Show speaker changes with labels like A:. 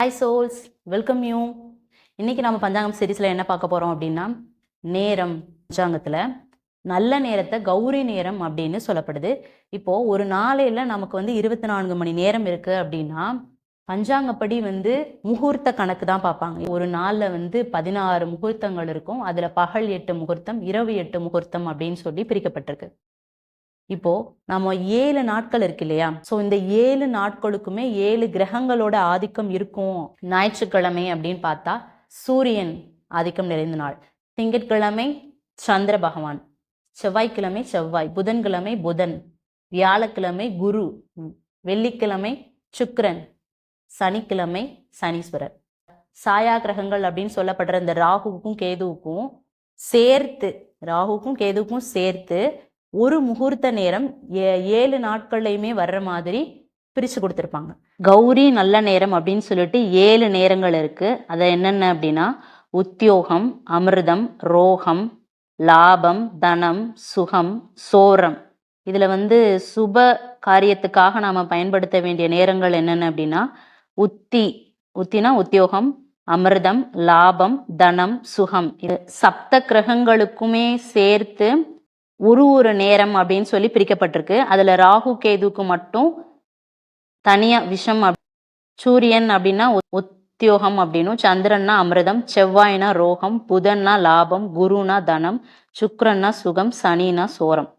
A: Hi souls welcome you இன்றைக்கி நம்ம பஞ்சாங்கம் சீரீஸில் என்ன பார்க்க போகிறோம் அப்படின்னா நேரம் பஞ்சாங்கத்தில் நல்ல நேரத்தை கௌரி நேரம் அப்படின்னு சொல்லப்படுது. இப்போது ஒரு நாளையில் நமக்கு வந்து இருபத்தி நான்கு மணி நேரம் இருக்குது அப்படின்னா பஞ்சாங்கப்படி வந்து முகூர்த்த கணக்கு தான் பார்ப்பாங்க. ஒரு நாளில் வந்து பதினாறு முகூர்த்தங்கள் இருக்கும். அதில் பகல் எட்டு முகூர்த்தம் இரவு எட்டு முகூர்த்தம் அப்படின்னு சொல்லி பிரிக்கப்பட்டிருக்கு. இப்போ நம்ம ஏழு நாட்கள் இருக்கு இல்லையா? ஸோ இந்த ஏழு நாட்களுக்குமே ஏழு கிரகங்களோட ஆதிக்கம் இருக்கும். ஞாயிற்றுக்கிழமை அப்படின்னு பார்த்தா சூரியன் ஆதிக்கம் நிறைந்த நாள். திங்கட்கிழமை சந்திர பகவான். செவ்வாய்க்கிழமை செவ்வாய். புதன்கிழமை புதன். வியாழக்கிழமை குரு. வெள்ளிக்கிழமை சுக்கரன். சனிக்கிழமை சனீஸ்வரர். சாயா கிரகங்கள் அப்படின்னு சொல்லப்படுற இந்த ராகுவுக்கும் கேதுவுக்கும் சேர்த்து ராகுவுக்கும் கேதுவுக்கும் சேர்த்து ஒரு முகூர்த்த நேரம் ஏ- ஏழு நாட்கள்லையுமே வர்ற மாதிரி பிரிச்சு கொடுத்துருப்பாங்க. கௌரி நல்ல நேரம் அப்படின்னு சொல்லிட்டு ஏழு நேரங்கள் இருக்குது அதை என்னென்ன அப்படின்னா உத்தியோகம் அமிர்தம் ரோகம் லாபம் தனம் சுகம் சோரம். இதில் வந்து சுப காரியத்துக்காக நாம் பயன்படுத்த வேண்டிய நேரங்கள் என்னென்ன அப்படின்னா உத்தி உத்தினா உத்தியோகம் அமிர்தம் லாபம் தனம் சுகம். இது சப்த கிரகங்களுக்குமே சேர்த்து ஒரு ஒரு நேரம் அப்படின்னு சொல்லி பிரிக்கப்பட்டிருக்கு. அதுல ராகு கேதுக்கு மட்டும் தனியா விஷம் சூரியன் அப்படின்னா உத்தியோகம் அப்படின்னும் சந்திரன்னா அமிர்தம் செவ்வாய்னா ரோகம் புதன்னா லாபம் குருனா தனம் சுக்கிரன்னா சுகம் சனினா சோரம்.